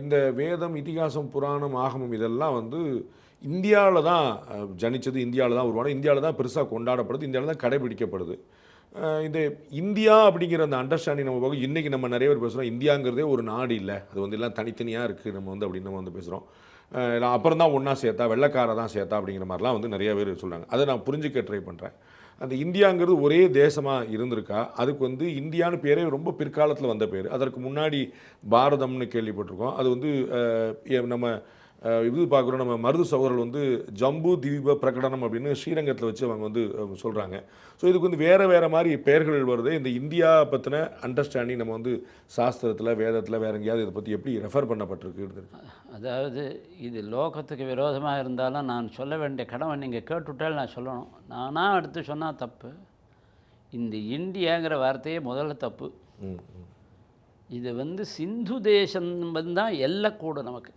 இந்த வேதம் இதிகாசம் புராணம் ஆகமம் இதெல்லாம் வந்து இந்தியாவில் தான் ஜனித்தது ஜனிச்சது இந்தியாவில் தான் உருவான இந்தியாவில் தான் பெருசாக கொண்டாடப்படுது. இந்தியாவில் தான் கடைபிடிக்கப்படுது. இந்த இந்தியா அப்படிங்கிற அந்த அண்டர்ஸ்டாண்டிங் நம்ம பார்க்க இன்றைக்கி நம்ம நிறைய பேர் பேசுகிறோம் இந்தியாங்கிறதே ஒரு நாடு இல்லை. அது வந்து எல்லாம் தனித்தனியாக இருக்குது நம்ம வந்து அப்படின்னு நம்ம வந்து பேசுகிறோம் அப்புறம் தான் ஒன்றா சேர்த்தா வெள்ளைக்கார தான் சேர்த்தா அப்படிங்கிற மாதிரிலாம் வந்து நிறைய பேர் சொல்கிறாங்க அதை நான் புரிஞ்சுக்க ட்ரை பண்ணுறேன் அந்த இந்தியாங்கிறது ஒரே தேசமாக இருந்திருக்கா? அதுக்கு வந்து இந்தியான்னு பேரே ரொம்ப பிற்காலத்தில் வந்த பேர். அதற்கு முன்னாடி பாரதம்னு கேள்விப்பட்டிருக்கோம். அது வந்து நம்ம இது பார்க்குறோம். நம்ம மருது சகோதரர்கள் வந்து ஜம்பு தீப பிரகடனம் அப்படின்னு ஸ்ரீரங்கத்தில் வச்சு அவங்க வந்து சொல்கிறாங்க ஸோ இதுக்கு வந்து வேறு வேறு மாதிரி பெயர்கள் வருது. இந்த இந்தியா பற்றின அண்டர்ஸ்டாண்டிங் நம்ம வந்து சாஸ்திரத்தில் வேதத்தில் வேற எங்கேயாவது இதை பற்றி எப்படி ரெஃபர் பண்ணப்பட்டிருக்கு அதாவது இது லோகத்துக்கு விரோதமாக இருந்தாலும் நான் சொல்ல வேண்டிய கடமை நீங்கள் கேட்டுவிட்டால் நான் சொல்லணும். நானாக எடுத்து சொன்னால் தப்பு. இந்த இந்தியாங்கிற வார்த்தையே முதல்ல தப்பு. இது வந்து சிந்து தேசம் தான் எல்லக்கூடு நமக்கு.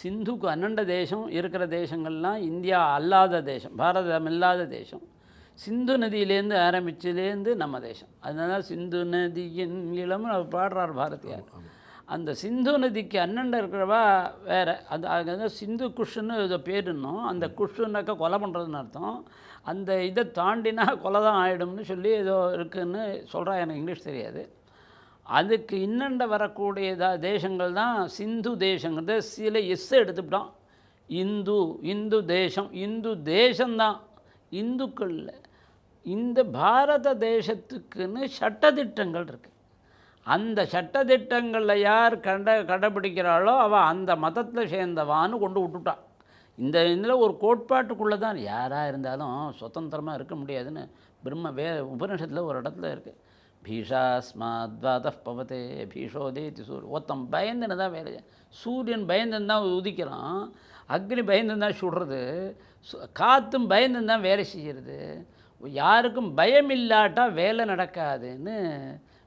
சிந்துக்கு அன்னண்ட தேசம் இருக்கிற தேசங்கள்லாம் இந்தியா அல்லாத தேசம் பாரதம் இல்லாத தேசம். சிந்து நதியிலேருந்து ஆரம்பிச்சதுலேருந்து நம்ம தேசம். அதனால சிந்து நதியின் இளம் அவர் பாடுறார் பாரதியார். அந்த சிந்து நதிக்கு அண்ணண்ட இருக்கிறவா வேற. அது அங்கே சிந்து குஷ்ன்னு ஏதோ பேருன்னும் அந்த குஷ்னாக்கா கொலை பண்ணுறதுன்னு அர்த்தம். அந்த இதை தாண்டினா கொலை தான் ஆகிடும்னு சொல்லி ஏதோ இருக்குன்னு சொல்கிறா எனக்கு இங்கிலீஷ் தெரியாது. அதுக்கு இன்னண்ட வரக்கூடிய தேசங்கள் தான் சிந்து தேசங்கிறது. சில எஸ் எடுத்துக்கிட்டோம் இந்து இந்து தேசம் இந்து தேசம்தான் இந்துக்கள் இந்த பாரத தேசத்துக்குன்னு சட்டத்திட்டங்கள் இருக்குது அந்த சட்டத்திட்டங்களில் யார் கண்ட கடைப்பிடிக்கிறாளோ அவள் அந்த மதத்தில் சேர்ந்தவான்னு கொண்டு விட்டுட்டான் இந்த இதில் ஒரு கோட்பாட்டுக்குள்ளே தான் யாராக இருந்தாலும் சுதந்திரமாக இருக்க முடியாதுன்னு பிரம்ம வே உபநிஷத்தில் ஒரு இடத்துல இருக்குது பீஷாஸ்மாத்வாத பவதே பீஷோதேதி சூரிய ஒருத்தன் பயந்துன்னு தான் வேலை சூரியன் பயந்துன்னு தான் உதிக்கிறான் அக்னி பயந்துன்னு தான் சுடுறது சு- காற்றும் பயந்துன்னு தான் வேலை செய்கிறது। யாருக்கும் பயம் இல்லாட்டா வேலை நடக்காதுன்னு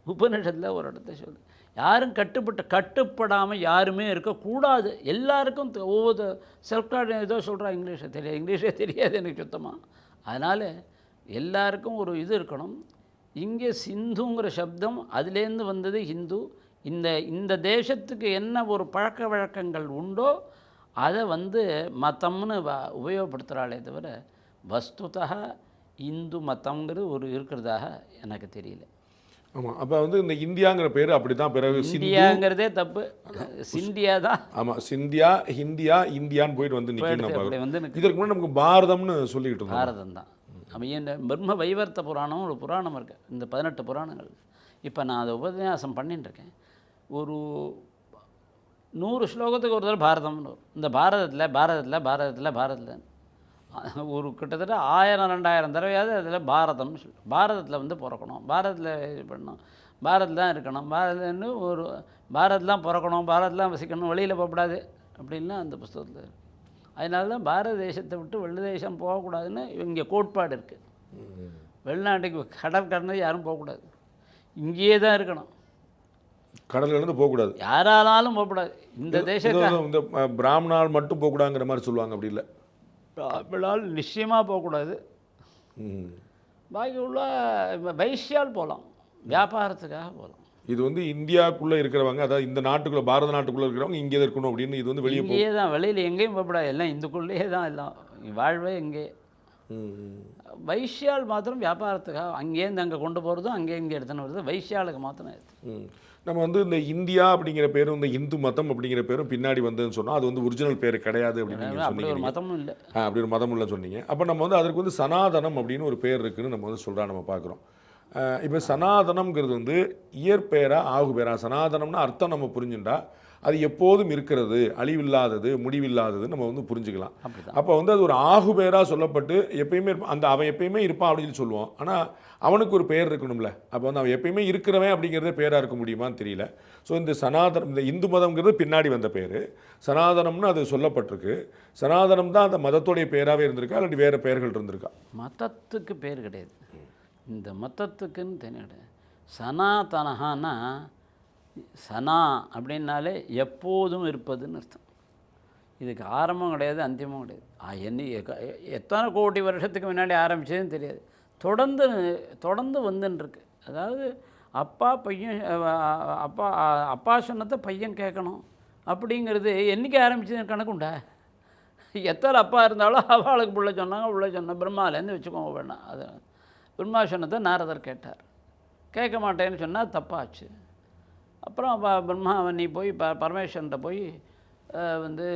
உபநிஷத்தில் ஒரு இடத்த சொல்லு யாரும் கட்டுப்பட்டு கட்டுப்படாமல் யாருமே இருக்கக்கூடாது எல்லாருக்கும் ஒவ்வொரு செல்ஃப் ஏதோ சொல்கிறான் இங்கிலீஷை தெரியாது. இங்கிலீஷே தெரியாது எனக்கு சுத்தமாக அதனால் எல்லாருக்கும் ஒரு இது இருக்கணும். இங்கே சிந்துங்கிற சப்தம் அதுலேருந்து வந்தது ஹிந்து. இந்த இந்த தேசத்துக்கு என்ன ஒரு பழக்க வழக்கங்கள் உண்டோ அதை வந்து மதம்னு வ- உபயோகப்படுத்துகிறாளே தவிர வஸ்துதா இந்து மதம்ங்கிறது ஒரு இருக்கிறதாக எனக்கு தெரியல. ஆமாம் அப்போ வந்து இந்த இந்தியாங்கிற பேர் அப்படி தான் பிறகு இந்தியாங்கிறதே தப்பு. சிந்தியா தான். ஆமாம் சிந்தியா ஹிந்தியா இந்தியான்னு போயிட்டு வந்து நிற்கணும் இதற்கு முன்னாடி நமக்கு பாரதம்னு சொல்லிக்கிட்டு பாரதம் தான். அவன் பிரம்ம வைவர்த்த புராணம் ஒரு புராணம் இருக்குது இந்த பதினெட்டு புராணங்கள். இப்போ நான் அதை உபன்யாசம் பண்ணிட்டுருக்கேன் ஒரு நூறு ஸ்லோகத்துக்கு ஒரு தடவை பாரதம்னு வரும். இந்த பாரதத்தில் பாரதத்தில் பாரதத்தில் பாரதத்தில். ஒரு கிட்டத்தட்ட ஆயிரம் ரெண்டாயிரம் தடவையாவது அதில் பாரதம்னு சொல்லு. பாரதத்தில் வந்து பிறக்கணும். பாரதத்தில் இது பண்ணணும். பாரத் தான் இருக்கணும். பாரதன்னு ஒரு பாரத் தான் பிறக்கணும். பாரத் தான் வசிக்கணும். வெளியில் போகக்கூடாது. அப்படின்லாம் அந்த புஸ்தகத்தில் இருக்குது அதனால தான் பாரத தேசத்தை விட்டு வெள்ள தேசம் போகக்கூடாதுன்னு இங்கே கோட்பாடு இருக்குது வெளிநாட்டுக்கு கடற்கடனை யாரும் போகக்கூடாது. இங்கேயே தான் இருக்கணும். கடல்லேருந்து போகக்கூடாது. யாரானாலும் போகக்கூடாது. இந்த தேசத்தை இது வந்து இந்த பிராமணால் மட்டும் போகக்கூடாங்கிற மாதிரி சொல்லுவாங்க அப்படி இல்லை. விழால் நிச்சயமாக போகக்கூடாது. பாக்கி உள்ள வைசியால் போகலாம் வியாபாரத்துக்காக போகலாம் இது வந்து இந்தியாக்குள்ளே இருக்கிறவங்க அதாவது இந்த நாட்டுக்குள்ள பாரத நாட்டுக்குள்ளே இருக்கிறவங்க இங்கே இருக்கணும் அப்படின்னு இது வந்து வெளியே இங்கேயே தான் வெளியில் எங்கேயும் போகக்கூடாது எல்லாம் இந்துக்குள்ளேயே தான் எல்லாம். வாழ்வே இங்கே. வைசியால் மாத்திரம் வியாபாரத்துக்காக அங்கேருந்து அங்கே கொண்டு போகிறதும் அங்கே இங்கே எடுத்துன்னு வருது வைசியாளுக்கு மாத்திரம். நம்ம வந்து இந்த இந்தியா அப்படிங்கிற பேரும் இந்த இந்து மதம் அப்படிங்கிற பேரும் பின்னாடி வந்ததுன்னு சொன்னால் அது வந்து ஒரிஜினல் பேர் கிடையாது அப்படின்னு அப்படி ஒரு மதமும் இல்லை. அப்படி ஒரு மதம் இல்லைன்னு சொன்னீங்க. அப்போ நம்ம வந்து அதற்கு வந்து சனாதனம் அப்படின்னு ஒரு பேர் இருக்குன்னு நம்ம வந்து சொல்கிறா நம்ம பார்க்குறோம் இப்போ சனாதனம்ங்கிறது வந்து இயற்பெயரா ஆகு பேரா சனாதனம்னா அர்த்தம் நம்ம புரிஞ்சுட்டா அது எப்போதும் இருக்கிறது அழிவில்லாதது முடிவில்லாதது நம்ம வந்து புரிஞ்சுக்கலாம். அப்போ வந்து அது ஒரு ஆகு சொல்லப்பட்டு எப்பயுமே. அந்த அவன் எப்பயுமே இருப்பான் அப்படின்னு சொல்லி சொல்லுவோம் ஆனால் அவனுக்கு ஒரு பேர் இருக்கணும்ல. அப்போ வந்து அவன் எப்பயுமே இருக்கிறவன் அப்படிங்கிறதே பேராக இருக்க முடியுமான்னு தெரியல. ஸோ இந்த சனாதனம் இந்த இந்து மதம்ங்கிறது பின்னாடி வந்த பேர் சனாதனம்னு அது சொல்லப்பட்டிருக்கு. சனாதனம் தான் அந்த மதத்துடைய பேராகவே இருந்திருக்கா இல்லாட்டி வேறு பெயர்கள் இருந்திருக்கா? மதத்துக்கு பேர் கிடையாது. இந்த மதத்துக்குன்னு தெரியாது கிடையாது சனாதனஹான்னா சனா அப்படின்னாலே எப்போதும் இருப்பதுன்னு அர்த்தம். இதுக்கு ஆரம்பம் கிடையாது அந்தியமும் கிடையாது. என்ன எத்தனை கோடி வருஷத்துக்கு முன்னாடி ஆரம்பித்ததும் தெரியாது. தொடர்ந்து தொடர்ந்து வந்துன்னு அதாவது அப்பா பையன் அப்பா அப்பா சொன்னதை பையன் கேட்கணும் அப்படிங்கிறது என்னைக்கு ஆரம்பிச்சது கணக்குண்டா எத்தனை அப்பா இருந்தாலும் அவளுக்கு பிள்ளை சொன்னாங்க பிள்ளை சொன்ன பிரம்மாலேருந்து வச்சுக்கோங்க வேணாம். அது பிரம்மாசனத்தை நாரதர் கேட்டார். கேட்க மாட்டேன்னு சொன்னால் தப்பாச்சு. அப்புறம் ப- பிரம்மா நீ போய் ப பரமேஸ்வரன்ட்ட போய் வந்து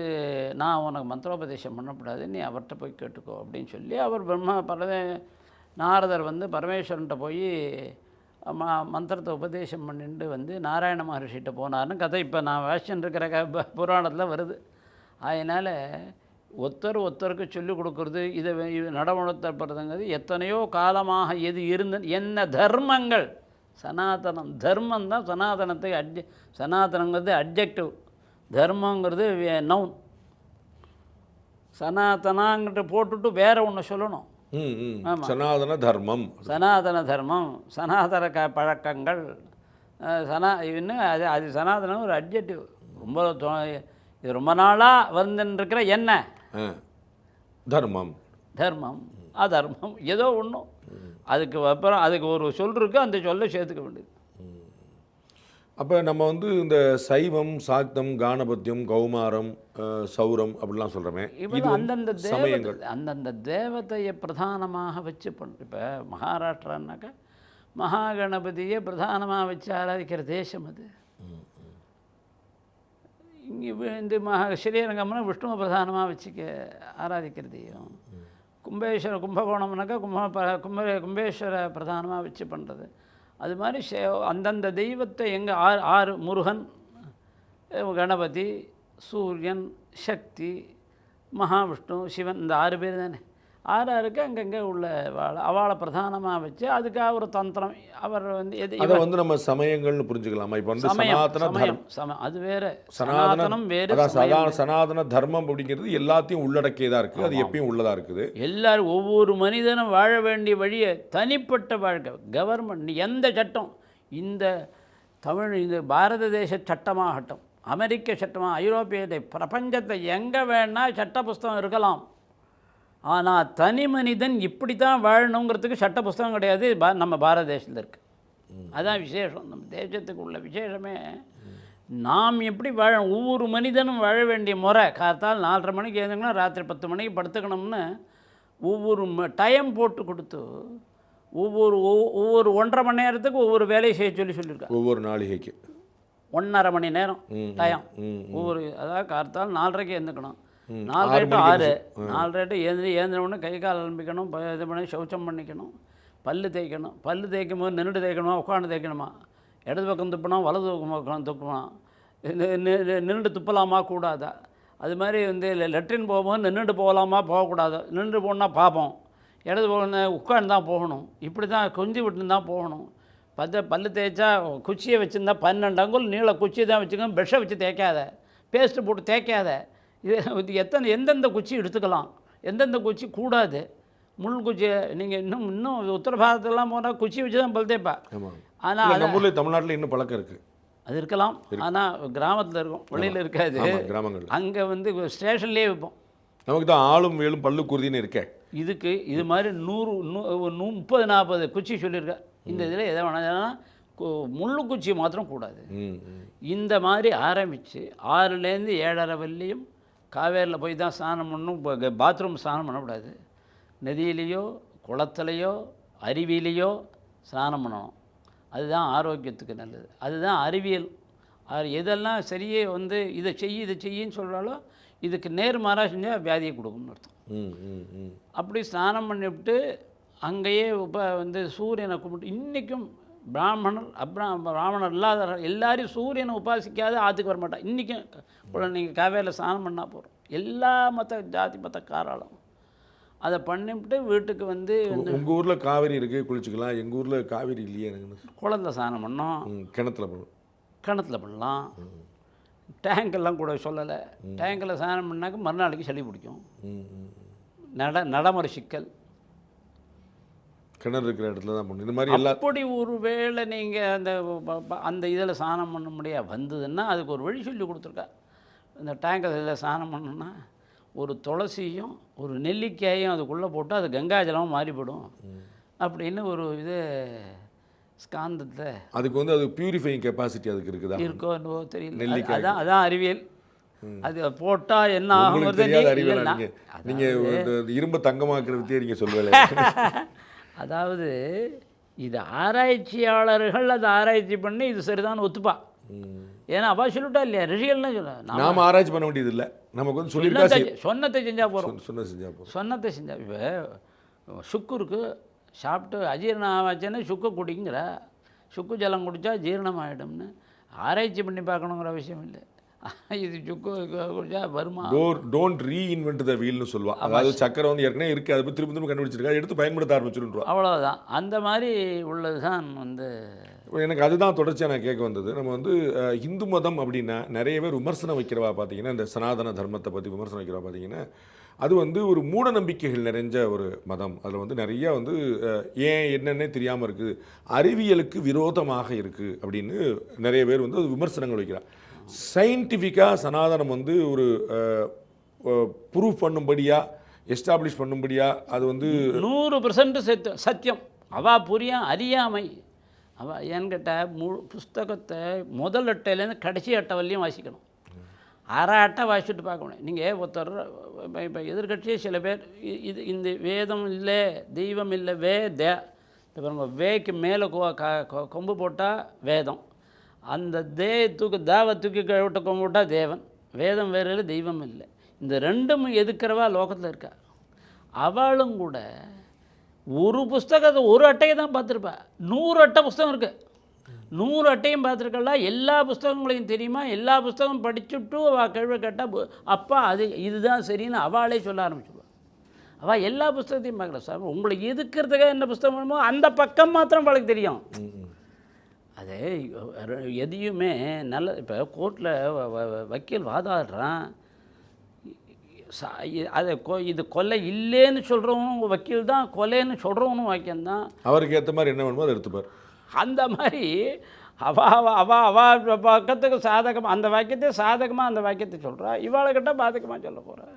நான் உனக்கு மந்திரோபதேசம் பண்ணக்கூடாது நீ அவர்கிட்ட போய் கேட்டுக்கோ அப்படின்னு சொல்லி அவர் பிரம்மா பரதே நாரதர் வந்து பரமேஸ்வரன்ட்ட போய் ம மந்திரத்தை உபதேசம் பண்ணிட்டு வந்து நாராயண மகர்ஷிகிட்ட போனார்னு கதை. இப்போ நான் வேஷன் இருக்கிற க புராணத்தில் வருது. அதனால் ஒருத்தர் ஒருத்தருக்கு சொல்லிக் கொடுக்கறது இதை நடைமுறைப்படுறதுங்கிறது எத்தனையோ காலமாக எது இருந்த என்ன தர்மங்கள்? சனாதனம். தர்மம் தான் சனாதனத்தை அட்ஜ சனாதனங்கிறது அட்ஜெக்டிவ் தர்மங்கிறது நவுன் சனாதனாங்கிட்ட போட்டுட்டு வேற ஒன்று சொல்லணும். சனாதன தர்மம். சனாதன தர்மம் சனாதன க பழக்கங்கள் சனா இன்னும் அது அது சனாதனம் ஒரு அட்ஜெக்டிவ் ரொம்ப இது ரொம்ப நாளாக வந்துருக்கிற என்ன. தர்மம். தர்மம். அதர்மம். ஏதோ ஒன்றும் அதுக்கு அப்புறம் அதுக்கு ஒரு சொல் இருக்குது அந்த சொல்லை சேர்த்துக்க வேண்டியது. அப்போ நம்ம வந்து இந்த சைவம் சாக்தம் கானபத்தியம் கௌமாரம் சௌரம் அப்படிலாம் சொல்கிறோமே இப்போ அந்தந்த சமயங்கள். அந்தந்த தேவதையை பிரதானமாக வச்சு பண்ண. இப்போ மகாராஷ்டிரான்னாக்கா மகாகணபதியை பிரதானமாக வச்சு ஆராதிக்கிற தேசம் அது. இங்கே இந்த மகா ஸ்ரீரங்கம்னா விஷ்ணுவை பிரதானமாக வச்சுக்க ஆராதிக்கிறதையும் கும்பேஸ்வர கும்பகோணம்னாக்கா கும்ப ப- கும்ப கும்பேஸ்வர பிரதானமாக வச்சு பண்ணுறது அது மாதிரி சே- அந்தந்த தெய்வத்தை எங்கே ஆறு ஆறு முருகன் கணபதி சூரியன் சக்தி மகாவிஷ்ணு சிவன் இந்த ஆறு பேர் தானே. ஆறு ஆறுக்கு அங்கங்கே உள்ள வாழை அவளை பிரதானமாக வச்சு அதுக்காக ஒரு தந்திரம். அவர் வந்து எது அதை வந்து நம்ம சமயங்கள்னு புரிஞ்சுக்கலாமா? இப்போ வந்து சனாதன சமயம் சம அது வேற. சனாதன சனாதனம் வேறு சனாதன தர்மம் அப்படிங்கிறது எல்லாத்தையும் உள்ளடக்கியதாக இருக்குது. அது எப்பயும் உள்ளதாக இருக்குது. எல்லாரும் ஒவ்வொரு மனிதனும் வாழ வேண்டிய வழியை தனிப்பட்ட வாழ்க்கை கவர்மெண்ட் எந்த சட்டம்? இந்த தமிழ் இந்த பாரத தேச சட்டமாகட்டும் அமெரிக்க சட்டமாக ஐரோப்பிய பிரபஞ்சத்தை எங்கே வேணால் சட்ட புஸ்தகம் இருக்கலாம். ஆனால் தனி மனிதன் இப்படி தான் வாழணுங்கிறதுக்கு சட்ட புஸ்தகம் கிடையாது. பா- நம்ம பாரத தேசத்தில் இருக்குது அதான் விசேஷம். நம்ம தேசத்துக்கு உள்ள விசேஷமே. நாம் எப்படி வாழ ஒவ்வொரு மனிதனும் வாழ வேண்டிய முறை காத்தால் நாலரை மணிக்கு எழுந்துங்கன்னா ராத்திரி பத்து மணிக்கு படுத்துக்கணும்னு ஒவ்வொரு டைம் போட்டு கொடுத்து ஒவ்வொரு ஒவ்வொ- ஒவ்வொரு ஒன்றரை மணி நேரத்துக்கு ஒவ்வொரு வேலையை செய்ய சொல்லி சொல்லியிருக்காங்க. ஒவ்வொரு நாளிகைக்கு. ஒன்றரை மணி நேரம் டயம் ஒவ்வொரு அதாவது கார்த்தால் நாலரைக்கு எழுந்துக்கணும். ம், நாலரை ஆறு டு மணிக்கு ஆறு. நாலரை டு ஏந்திரி ஏந்திர உடனே கை கால் அலம்பிக்கணும் இது பண்ணி சௌச்சம் பண்ணிக்கணும் பல்லு தேய்க்கணும். பல்லு தேய்க்கும் போது நின்றுட்டு தேய்க்கணுமா உட்காந்து தேய்க்கணுமா? இடது பக்கம் துப்பினா வலது பக்கம் துப்பணும் நின்றுட்டு துப்பலாமா கூடாதா? அது மாதிரி வந்து லெட்ரின் போகும்போது நின்றுட்டு போகலாமா போகக்கூடாது? நின்று போனால் பார்ப்போம் இடது போகணும் உட்காந்து தான் போகணும். இப்படி தான் கொஞ்சி விட்டு தான் போகணும். பத்த பல்லு தேய்ச்சா குச்சியை வச்சுருந்தா பன்னெண்டு அங்குல் நீள குச்சி தான் வச்சுக்கணும் ப்ரெஷ்ஷை வச்சு தேய்க்காத. பேஸ்ட்டு போட்டு தேய்க்காத. இது எத்தனை எந்தெந்த குச்சி எடுத்துக்கலாம்? எந்தெந்த குச்சி கூடாது? முள் குச்சி நீங்கள் இன்னும் இன்னும் உத்தர பாரதத்துலாம் போனால் குச்சி வச்சு தான் பல் தேய்ப்பா ஆனால் நம்ம தமிழ்நாட்டில் இன்னும் பழக்கம் இருக்குது அது இருக்கலாம். ஆனால் கிராமத்தில் இருக்கும். வெளியில் இருக்காது. கிராமங்கள் அங்கே வந்து ஸ்டேஷன்லேயே வைப்போம். நமக்கு தான் ஆளும் வேலும் பல்லு குருதின்னு இருக்கே. இதுக்கு இது மாதிரி நூறு நூ முப்பது நாற்பது குச்சி சொல்லியிருக்கேன் இந்த இதில் எதை வேணால் முள்ளு குச்சி மாத்திரம் கூடாது. இந்த மாதிரி ஆரம்பித்து ஆறுலேருந்து ஏழரை வரலையும் காவேரியில் போய் தான் ஸ்நானம் பண்ணணும் பாத்ரூம் ஸ்நானம் பண்ணக்கூடாது. நதியிலேயோ குளத்துலையோ அருவியிலையோ ஸ்நானம் பண்ணணும். அதுதான் ஆரோக்கியத்துக்கு நல்லது. அதுதான் அறிவியல். அது எதெல்லாம் சரியே வந்து இதை செய் இதை செய்யின்னு சொல்கிறாலோ இதுக்கு நேர்மாறாக செஞ்சால் வியாதியை கொடுக்கும்னு அர்த்தம். அப்படி ஸ்நானம் பண்ணிவிட்டு அங்கேயே இப்போ வந்து சூரியனை கும்பிட்டு இன்றைக்கும் பிராமணர் அப்ரா பிராமணர் இல்லாத எல்லாரையும் சூரியனை உபாசிக்காத ஆற்றுக்கு வர மாட்டான் இன்றைக்கும் நீங்கள் காவேரியில் ஸ்நானம் பண்ணால் போகிறோம் எல்லா மத ஜாதி மதக்காராலும் அதை பண்ணிவிட்டு வீட்டுக்கு வந்து உ- உங்க ஊர்ல காவேரி இருக்கு குளிச்சுக்கலாம். எங்க ஊர்ல காவேரி இல்லையே எனக்கு. குழந்தை ஸ்நானம் பண்ணோம். கிணத்துல போகணும் கிணத்துல பண்ணலாம். டேங்கெல்லாம் கூட சொல்லலை. டேங்கில் ஸ்நானம் பண்ணாக்க மறுநாளைக்கு சளி பிடிக்கும். நட நடைமுறை சிக்கல். கிணறு இருக்கிற இடத்துல தான் பண்ணணும். இந்த மாதிரி எல்லா அப்படி ஒரு வேளை நீங்கள் அந்த அந்த இதில் ஸ்நானம் பண்ண முடியா வந்ததுன்னா அதுக்கு ஒரு வழி சொல்லி கொடுத்துருக்கா இந்த டேங்கர் இதில் ஸ்நானம் பண்ணணும்னா ஒரு துளசியும் ஒரு நெல்லிக்காயும் அதுக்குள்ளே போட்டு அது கங்காஜலமாக மாறிவிடும் அப்படின்னு ஒரு இது ஸ்காந்தத்தை அதுக்கு வந்து அது பியூரிஃபைங் கெப்பாசிட்டி அதுக்கு இருக்குதா? இருக்கோ என்னவோ தெரியல. நெல்லிக்காய். அதான் அதான் அறிவியல். அது போட்டால் என்ன உங்களுக்கு ஆகுங்கிறது தெரியாத நீ- அறிவியலா இல்லைன்னா, நீங்க? நீங்க இந்த இரும்பை தங்கமாக்குற வித்தியை நீங்க சொல்லல அதாவது இது ஆராய்ச்சியாளர்கள் அதை ஆராய்ச்சி பண்ணி இது சரிதான் ஒத்துப்பா. ஏன்னா அவ சொல்லிட்டா இல்லையா? ரிஷிகள்லாம் சொல்ல நாம ஆராய்ச்சி பண்ண வேண்டியது இல்ல. நமக்கு வந்து சொல்லியிருக்கா சொன்னதை சொன்னதை செஞ்சால் போகிறோம் சொன்ன- சொன்ன செஞ்சா போதும் சொன்னதை செஞ்சா இப்போ சுக்குருக்கு சாப்பிட்டு அஜீரணம் ஆச்சுன்னா சுக்கு குடிங்கிற சுக்கு ஜலம் குடித்தா ஜீரணம் ஆகிடும்னு ஆராய்ச்சி பண்ணி பார்க்கணுங்கிற விஷயம் இல்லை. இது சுக்கு குடிச்சா வருமா? டோர் டோன்ட் ரீஇன்வென்ட் த வீல்னு சொல்லுவா. அதாவது சக்கரை வந்து ஏற்கனவே இருக்கு அதை திரும்ப திரும்ப கண்டுபிடிச்சிருக்கா எடுத்து பயன்படுத்த ஆரம்பிச்சிருன்றா அவ்வளவுதான். அந்த மாதிரி உள்ளது தான் வந்து எனக்கு அதுதான் தொடர்ச்சியாக நான் கேட்க வந்தது. நம்ம வந்து இந்து மதம் அப்படின்னா நிறைய பேர் விமர்சனம் வைக்கிறவா பார்த்தீங்கன்னா இந்த சனாதன தர்மத்தை பற்றி விமர்சனம் வைக்கிறவா பார்த்தீங்கன்னா அது வந்து ஒரு மூட நம்பிக்கைகள் நிறைஞ்ச ஒரு மதம். அதில் வந்து நிறைய வந்து ஏன் என்னன்னே தெரியாமல் இருக்குது அறிவியலுக்கு விரோதமாக இருக்குது அப்படின்னு நிறைய பேர் வந்து அது விமர்சனங்கள் வைக்கிறார் சயின்டிஃபிக்காக சனாதனம் வந்து ஒரு ப்ரூஃப் பண்ணும்படியா எஸ்டாப்ளிஷ் பண்ணும்படியா அது வந்து நூறு பெர்சன்ட் சத்தியம் சத்தியம். அவா புரியா அறியாமை. அவள் ஏன்னு கேட்டால் முழு புஸ்தகத்தை முதல் அட்டையிலேருந்து கடைசி அட்டை வரலையும் வாசிக்கணும். அரை அட்டை வாசிச்சுட்டு பார்க்கணும். நீங்கள் ஒருத்தர் இப்போ எதிர்கட்சியே சில பேர் இ- இது இந்த வேதம் இல்லை தெய்வம் இல்லை வே தே இந்த வேக்கு மேலே க- கொ- கொம்பு போட்டால் வேதம். அந்த தே தூக்கு தேவ தூக்கி விட்ட கும்பிட்டா தேவன். வேதம் வேறு இல்லை தெய்வம் இல்லை. இந்த ரெண்டும் எதுக்கிறவா லோகத்தில் இருக்கா? அவளும் கூட ஒரு புஸ்தகத்தை ஒரு அட்டையை தான் பார்த்துருப்பா. நூறு அட்டை புஸ்தகம் இருக்குது நூறு அட்டையும் பார்த்துருக்கல எல்லா புஸ்தகங்களையும் தெரியுமா? எல்லா புஸ்தகமும் படிச்சுட்டு அவள் கேள்வி கேட்டால் அப்பா அது இதுதான் சரின்னு அவளே சொல்ல ஆரம்பிச்சுடுவா அவள் எல்லா புஸ்தகத்தையும் பார்க்குறா சார் உங்களை எதுக்கிறதுக்காக என்ன புஸ்தகம் வேணுமோ அந்த பக்கம் மாத்திரம் அவளுக்கு தெரியும். அது எதையுமே நல்ல இப்போ கோர்ட்டில் வக்கீல் வாதாடுறான். அது கொ இது கொலை இல்லைன்னு சொல்கிறவனும் வக்கீல் தான் கொலைன்னு சொல்கிறவனும் வாக்கியம் தான். அவருக்கு ஏற்ற மாதிரி என்ன வேணுமோ அதை எடுத்துப்பார். அந்த மாதிரி அவ அவ அவ பக்கத்துக்கு சாதகமாக அந்த வாக்கியத்தை சாதகமாக அந்த வாக்கியத்தை சொல்கிறா இவாளுக்கிட்ட பாதகமாக சொல்ல போகிறா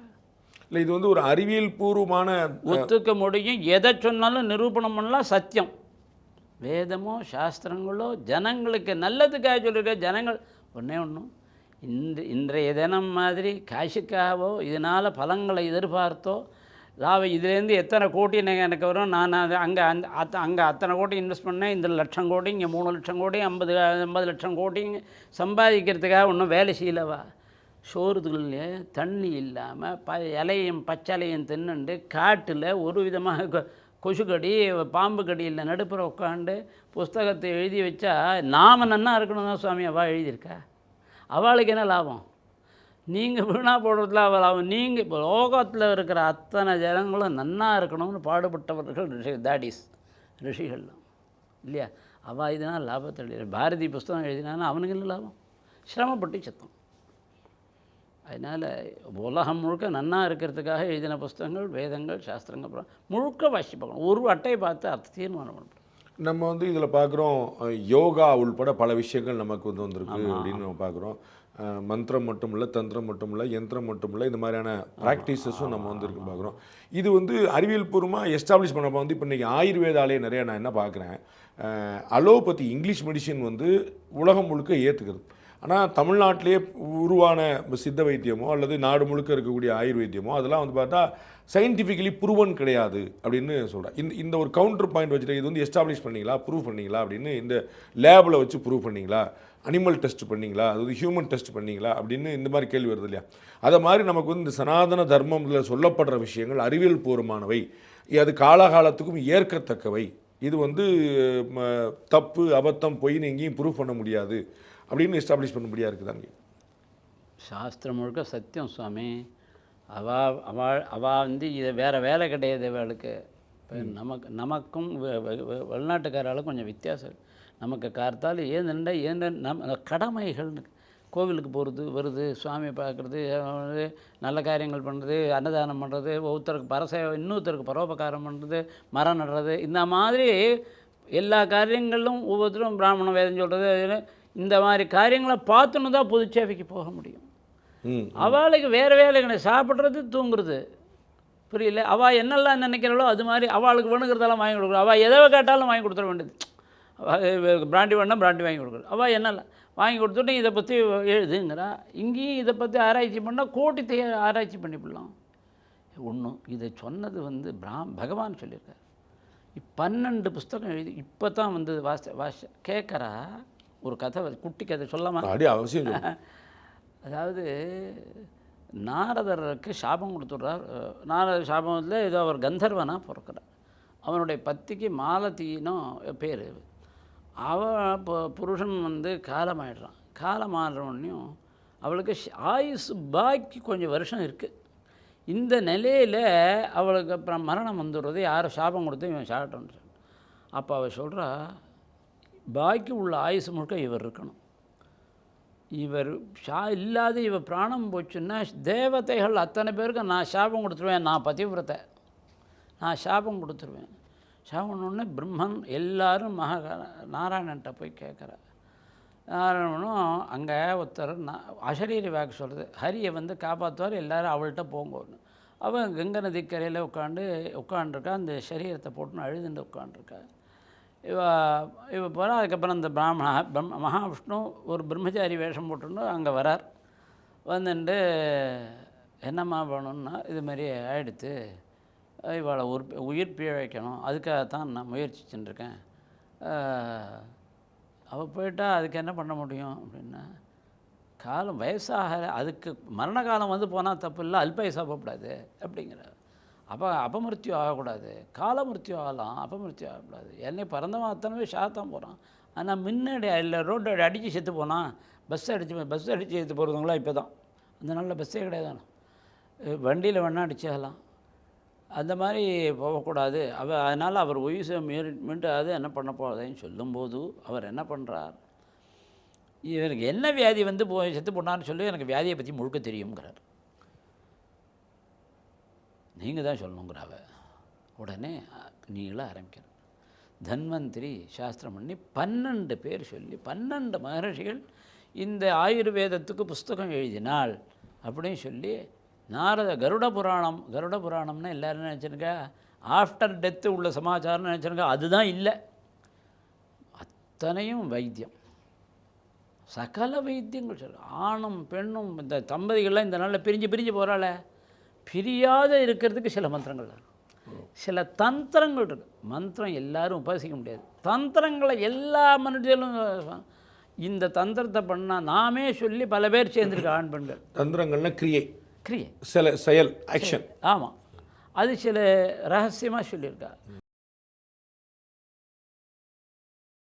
இல்லை இது வந்து ஒரு அறிவியல் பூர்வமான ஒத்துக்க முடியும். எதை சொன்னாலும் நிரூபணம் பண்ணலாம் சத்தியம். வேதமோ சாஸ்திரங்களோ ஜனங்களுக்கு நல்லதுக்காக சொல்லியிருக்க ஜனங்கள் ஒன்றே ஒன்றும் இன்று இன்றைய தினம் மாதிரி காசுக்காகவோ இதனால் பலங்களை எதிர்பார்த்தோ அதாவது இதுலேருந்து எத்தனை கோடி எனக்கு வரும் நான் அது அங்கே அந்த அத்த அங்கே அத்தனை கோடி இன்வெஸ்ட் பண்ணேன் இந்த லட்சம் கோடி இங்கே மூணு லட்சம் கோடி ஐம்பது ஐம்பது லட்சம் கோடி சம்பாதிக்கிறதுக்காக ஒன்றும் வேலை செய்யலவா? சோறுதுல தண்ணி இல்லாமல் ப இலையும் பச்சலையும் தின்னுண்டு காட்டில் ஒரு விதமாக கொசுக்கடி பாம்பு கடியில் நடுப்புற உட்காந்து புஸ்தகத்தை எழுதி வச்சா நாம நன்னா இருக்கணும் தான் சுவாமி அவள் எழுதியிருக்கா? அவளுக்கு என்ன லாபம்? நீங்கள் வீணாக போடுறதுல அவள் லாபம். நீங்கள் இப்போ லோகத்தில் இருக்கிற அத்தனை ஜனங்களும் நன்னா இருக்கணும்னு பாடுபட்டவர்கள் ரிஷி தாடிஸ் ரிஷிகள்லாம் இல்லையா? அவள் இதனால் லாபத்தை எழுதி பாரதி புஸ்தகம் எழுதினாலும் அவனுக்கு என்ன லாபம்? சிரமப்பட்டு சத்தம். அதனால் உலகம் முழுக்க நன்னா இருக்கிறதுக்காக எழுதின புஸ்தகங்கள் வேதங்கள் சாஸ்திரங்கள் முழுக்க வாசி பார்க்கணும். ஒரு அட்டையை பார்த்து அர்த்த தீர்மானம் பண்ணணும். நம்ம வந்து இதில் பார்க்குறோம் யோகா உள்பட பல விஷயங்கள் நமக்கு வந்து வந்திருக்கு அப்படின்னு நம்ம பார்க்குறோம். மந்திரம் மட்டும் இல்லை தந்திரம் மட்டும் இல்லை யந்திரம் மட்டும் இல்லை இந்த மாதிரியான ப்ராக்டிசஸும் நம்ம வந்து இருக்கு பார்க்குறோம். இது வந்து அறிவியல் பூர்வமாக எஸ்டாப்ளிஷ் பண்ணப்போ வந்து இப்போ இன்றைக்கி ஆயுர்வேதாலே நிறைய நான் என்ன பார்க்குறேன் அலோபதி இங்கிலீஷ் மெடிசின் வந்து உலகம் முழுக்க ஏற்றுக்கிறது ஆனால் தமிழ்நாட்டிலே உருவான சித்த வைத்தியமோ அல்லது நாடு முழுக்க இருக்கக்கூடிய ஆயுர்வேத்தியமோ அதெல்லாம் வந்து பார்த்தா சயின்டிஃபிக்கலி ப்ரூவன் கிடையாது அப்படின்னு சொல்கிறேன் இந்த இந்த ஒரு கவுண்டர் பாயிண்ட் வச்சுட்டு இது வந்து எஸ்டாப்ளிஷ் பண்ணிங்களா? ப்ரூவ் பண்ணீங்களா? அப்படின்னு இந்த லேபில் வச்சு ப்ரூவ் பண்ணீங்களா? அனிமல் டெஸ்ட் பண்ணீங்களா? அதாவது ஹியூமன் டெஸ்ட் பண்ணீங்களா? அப்படின்னு இந்த மாதிரி கேள்வி வருது இல்லையா? அதை மாதிரி நமக்கு வந்து இந்த சனாதன தர்மத்தில் சொல்லப்படுற விஷயங்கள் அறிவியல் பூர்வமானவை. அது காலகாலத்துக்கும் ஏற்கத்தக்கவை. இது வந்து ம, தப்பு அபத்தம் பொய்ன்னு எங்கேயும் ப்ரூவ் பண்ண முடியாது. அப்படின்னு எஸ்டாப்ளிஷ் பண்ண முடியாது இருக்குதாங்க சாஸ்திரம் முழுக்க சத்தியம் சுவாமி. அவா அவா அவா வந்து இதை வேறு வேலை கிடையாது அவளுக்கு இப்போ நமக்கு நமக்கும் வெளிநாட்டுக்காராலும் கொஞ்சம் வித்தியாசம். நமக்கு கார்த்தால் ஏன் ஏன் நம்ம கடமைகள் கோவிலுக்கு போகிறது வருது சுவாமி பார்க்குறது நல்ல காரியங்கள் பண்ணுறது அன்னதானம் பண்ணுறது ஒருத்தருக்கு பரச இன்னொருத்தருக்கு பரோபகாரம் பண்ணுறது மரம் நடுறது இந்த மாதிரி எல்லா காரியங்களும் ஒவ்வொருத்தரும் பிராமண வேதம் சொல்கிறது இந்த மாதிரி காரியங்களை பார்த்துன்னு தான் பொதுச்சேவைக்கு போக முடியும். அவளுக்கு வேறு வேலை கிடையாது சாப்பிட்றது தூங்குறது. புரியல? அவள் என்னெல்லாம் நினைக்கிறாளோ அது மாதிரி அவளுக்கு வேணுங்கிறதெல்லாம் வாங்கி கொடுக்குறா. அவள் எதை கேட்டாலும் வாங்கி கொடுத்துட வேண்டியது. பிராண்டி வேணால் பிராண்டி வாங்கி கொடுக்குறது அவள் என்னல்ல வாங்கி கொடுத்துட்டு இதை பற்றி எழுதுங்கிறா. இங்கேயும் இதை பற்றி ஆராய்ச்சி பண்ணால் கோட்டி ஆராய்ச்சி பண்ணிவிடலாம் ஒன்றும் இதை சொன்னது வந்து பிராம் பகவான் சொல்லியிருக்கார். பன்னெண்டு புஸ்தகம் எழுதி இப்போ தான் வந்து வாச வாச கேட்குறா. ஒரு கதை குட்டி கதை சொல்லாமா? அடி அவசியம். அதாவது நாரதருக்கு சாபம் கொடுத்துட்றார். நாரத சாபத்தில் ஏதோ அவர் கந்தர்வனாக பிறக்கிறார். அவனுடைய பத்திக்கு மாலத்தினும் பேர். அவ இப்போ புருஷன் வந்து காலமாயிடுறான். காலமாடுறவனையும் அவளுக்கு ஆயுசு பாக்கி கொஞ்சம் வருஷம் இருக்குது இந்த நிலையில் அவளுக்கு அப்புறம் மரணம் வந்துடுறது யாரை சாபம் கொடுத்து இவன் சாப்பிட்டோன்னு அப்போ அவள் சொல்கிறா பாக்கி உள்ள ஆயுசு முழுக்க இவர் இருக்கணும். இவர் ஷா இல்லாத இவர் பிராணம் போச்சுன்னா தேவதைகள் அத்தனை பேருக்கு நான் சாபம் கொடுத்துருவேன் நான் பதிவிரத்தை நான் சாபம் கொடுத்துருவேன். சாபம்னு பிரம்மன் எல்லாரும் மகா நாராயணன்ட்ட போய் கேட்குறார். நாராயணனும் அங்கே ஒருத்தர் நான் அசரீரி வாக்கு சொல்கிறது ஹரியை வந்து காப்பாற்றுவார் எல்லாரும் அவள்கிட்ட போங்கன்னு அவன் கங்கை நதிக்கரையில் உட்காந்து உட்காண்டிருக்கா அந்த சரீரத்தை போட்டுன்னு அழுதுண்டு உட்காண்டிருக்கா இவ இவ போனால் அதுக்கப்புறம் இந்த பிராமணா பிரம்ம மகாவிஷ்ணு ஒரு பிரம்மச்சாரி வேஷம் போட்டுன்னு அங்கே வரார். வந்துட்டு என்னம்மா பண்ணணும்னா இது மாதிரி ஆயிடுத்து. இவளை ஒரு உயிர் பிழைக்கணும் அதுக்காகத்தான் நான் முயற்சி செஞ்சுருக்கேன் அவள் போயிட்டால் அதுக்கு என்ன பண்ண முடியும்? அப்படின்னா காலம் வயசாக அதுக்கு மரண காலம் வந்து போனால் தப்பு இல்லை. அல்பாயுசு சாப்பிடக்கூடாது அப்படிங்கிற அப்போ அபமிருத்தியம் ஆகக்கூடாது. காலமிருத்தியம் ஆகலாம் அபமிருத்தியம் ஆகக்கூடாது. என்னை பிறந்தவன் அத்தனை பேர் சாத்தான் போகிறான் ஆனால் முன்னாடி இல்லை ரோட்டை அடித்து செத்து போனான். பஸ் அடித்து பஸ் அடித்து செத்து போகிறவங்களாம் இப்போ தான் அந்த நாளில் பஸ்ஸே கிடையாது வண்டியில் வேணால் அடிச்சாகலாம் அந்த மாதிரி போகக்கூடாது. அவ அதனால் அவர் உயிர் மீண்டும் அது என்ன பண்ண போகிறதுன்னு சொல்லும்போது அவர் என்ன பண்ணுறார் இவருக்கு என்ன வியாதி வந்து போ செத்து போனான்னு சொல்லி எனக்கு வியாதியை பற்றி முழுக்க தெரியுங்கிறார் நீங்கள் தான் சொல்லணுங்கிறாவ. உடனே நீங்களாக ஆரம்பிக்கிறார் தன்வந்திரி சாஸ்திரம் பண்ணி பன்னெண்டு பேர் சொல்லி பன்னெண்டு மகர்ஷிகள் இந்த ஆயுர்வேதத்துக்கு புஸ்தகம் எழுதினாள் அப்படின்னு சொல்லி நாரத கருட புராணம் கருட புராணம்னா எல்லாரும் நினச்சிருங்க ஆஃப்டர் டெத்து உள்ள சமாச்சாரம்னு நினச்சிருங்க அதுதான் இல்லை. அத்தனையும் வைத்தியம். சகல வைத்தியங்கள் சொல்லு ஆணும் பெண்ணும் இந்த தம்பதிகள்லாம் இந்த நாளில் பிரிஞ்சு பிரிஞ்சு போகிறாள பிரியாத இருக்கிறதுக்கு சில மந்திரங்கள். சில தந்திரங்கள் இருக்கு. மந்திரம் எல்லாரும் உபாசிக்க முடியாது. தந்திரங்களை எல்லா மனுஷர்களும் இந்த தந்திரத்தை பண்ணால் நாமே சொல்லி பல பேர் சேர்ந்துருக்கு ஆண் பெண்கள் தந்திரங்கள்னா கிரியை. கிரியை. சில செயல் ஆக்ஷன் ஆமாம் அது சில ரகசியமாக சொல்லியிருக்கா